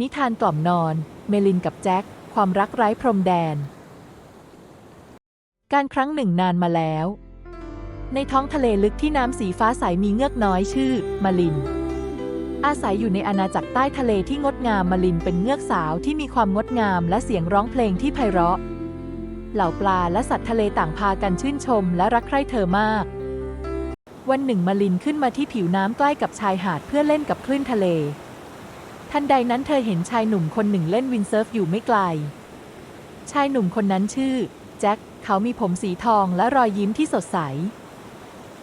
นิทานกล่อมนอน เมลินกับแจ็ค ความรักไร้พรมแดน การครั้งหนึ่งนานมาแล้ว ในท้องทะเลลึกที่น้ำสีฟ้าใสมีเงือกน้อยชื่อมาลิน อาศัยอยู่ในอาณาจักรใต้ทะเลที่งดงามมาลินเป็นเงือกสาวที่มีความงดงามและเสียงร้องเพลงที่ไพเราะ เหล่าปลาและสัตว์ทะเลต่างพากันชื่นชมและรักใคร่เธอมาก วันหนึ่งมาลินขึ้นมาที่ผิวน้ำใกล้กับชายหาดเพื่อเล่นกับคลื่นทะเล ทันใดนั้นเธอเห็นชายหนุ่มคนหนึ่งเล่นวินเซิร์ฟอยู่ไม่ไกล ชายหนุ่มคนนั้นชื่อ แจ็ค เขามีผมสีทองและรอยยิ้มที่สดใส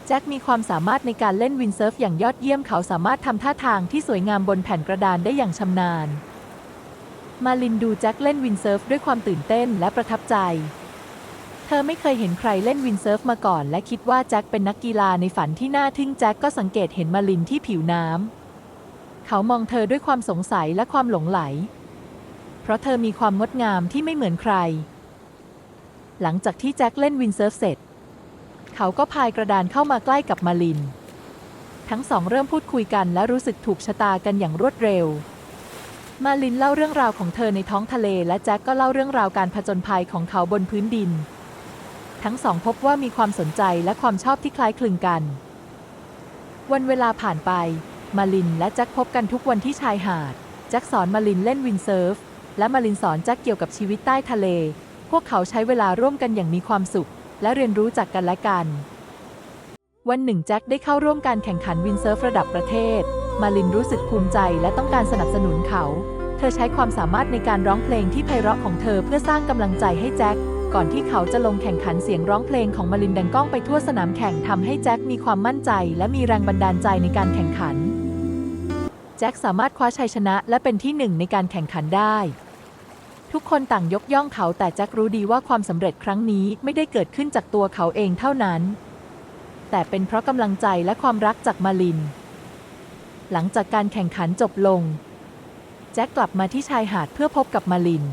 แจ็คมีความสามารถในการเล่นวินเซิร์ฟอย่างยอดเยี่ยมเขาสามารถทำท่าทางที่สวยงามบนแผ่นกระดานได้อย่างชำนาญ มาลินดูแจ็คเล่นวินเซิร์ฟด้วยความตื่นเต้นและประทับใจ เธอไม่เคยเห็นใครเล่นวินเซิร์ฟมาก่อน และคิดว่าแจ็คเป็นนักกีฬาในฝันที่น่าทึ่งแจ็คก็สังเกตเห็นมาลินที่ผิวน้ำ เขามองเธอด้วยความสงสัยและความหลงไหล เพราะเธอมีความงดงามที่ไม่เหมือนใคร หลังจากที่แจ็คเล่นวินเซิร์ฟเสร็จ เขาก็พายกระดานเข้ามาใกล้กับมาลิน ทั้งสองเริ่มพูดคุยกันและรู้สึกถูกชะตากันอย่างรวดเร็ว มาลินเล่าเรื่องราวของเธอในท้องทะเล และแจ็คก็เล่าเรื่องราวการผจญภัยของเขาบนพื้นดิน ทั้งสองพบว่ามีความสนใจและความชอบที่คล้ายคลึงกัน วันเวลาผ่านไป มาลินและแจ็คพบกันทุกวันที่ชายหาด แจ็คสอนมาลินเล่นวินเซิร์ฟ และมาลินสอนแจ็คเกี่ยวกับชีวิตใต้ทะเล พวกเขาใช้เวลาร่วมกันอย่างมีความสุข และเรียนรู้จากกันและกัน วันหนึ่งแจ็คได้เข้าร่วมการแข่งขันวินเซิร์ฟระดับประเทศ มาลินรู้สึกภูมิใจและต้องการสนับสนุนเขา เธอใช้ความสามารถในการร้องเพลงที่ไพเราะของเธอเพื่อสร้างกำลังใจให้แจ็ค ก่อนที่เขาจะลงแข่งขันเสียงร้องเพลงของมาลินดังก้องไปทั่วสนามแข่งทำให้แจ็คมีความมั่นใจและมีแรงบันดาลใจในการแข่งขัน แจ็คสามารถคว้าชัยชนะและเป็นที่หนึ่งในการแข่งขันได้ ทุกคนต่างยกย่องเขาแต่แจ็ครู้ดีว่าความสำเร็จครั้งนี้ไม่ได้เกิดขึ้นจากตัวเขาเองเท่านั้น แต่เป็นเพราะกำลังใจและความรักจากมาลิน หลังจากการแข่งขันจบลง แจ็คกลับมาที่ชายหาดเพื่อพบกับมาลิน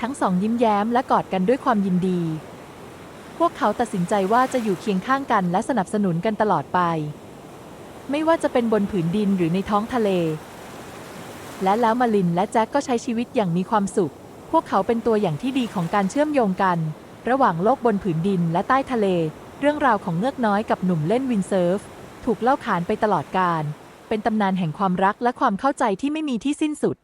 ทั้งสองยิ้มแย้มและกอดกันด้วยความยินดี พวกเขาตัดสินใจว่าจะอยู่เคียงข้างกันและสนับสนุนกันตลอดไป ไม่ว่าจะเป็นบนผืนดินหรือในท้องทะเล และแล้วมาลินและแจ็คก็ใช้ชีวิตอย่างมีความสุข พวกเขาเป็นตัวอย่างที่ดีของการเชื่อมโยงกัน ระหว่างโลกบนผืนดินและใต้ทะเล เรื่องราวของเงือกน้อยกับหนุ่มเล่นวินเซิร์ฟถูกเล่าขานไปตลอดกาลเป็นตำนานแห่งความรักและความเข้าใจที่ไม่มีที่สิ้นสุด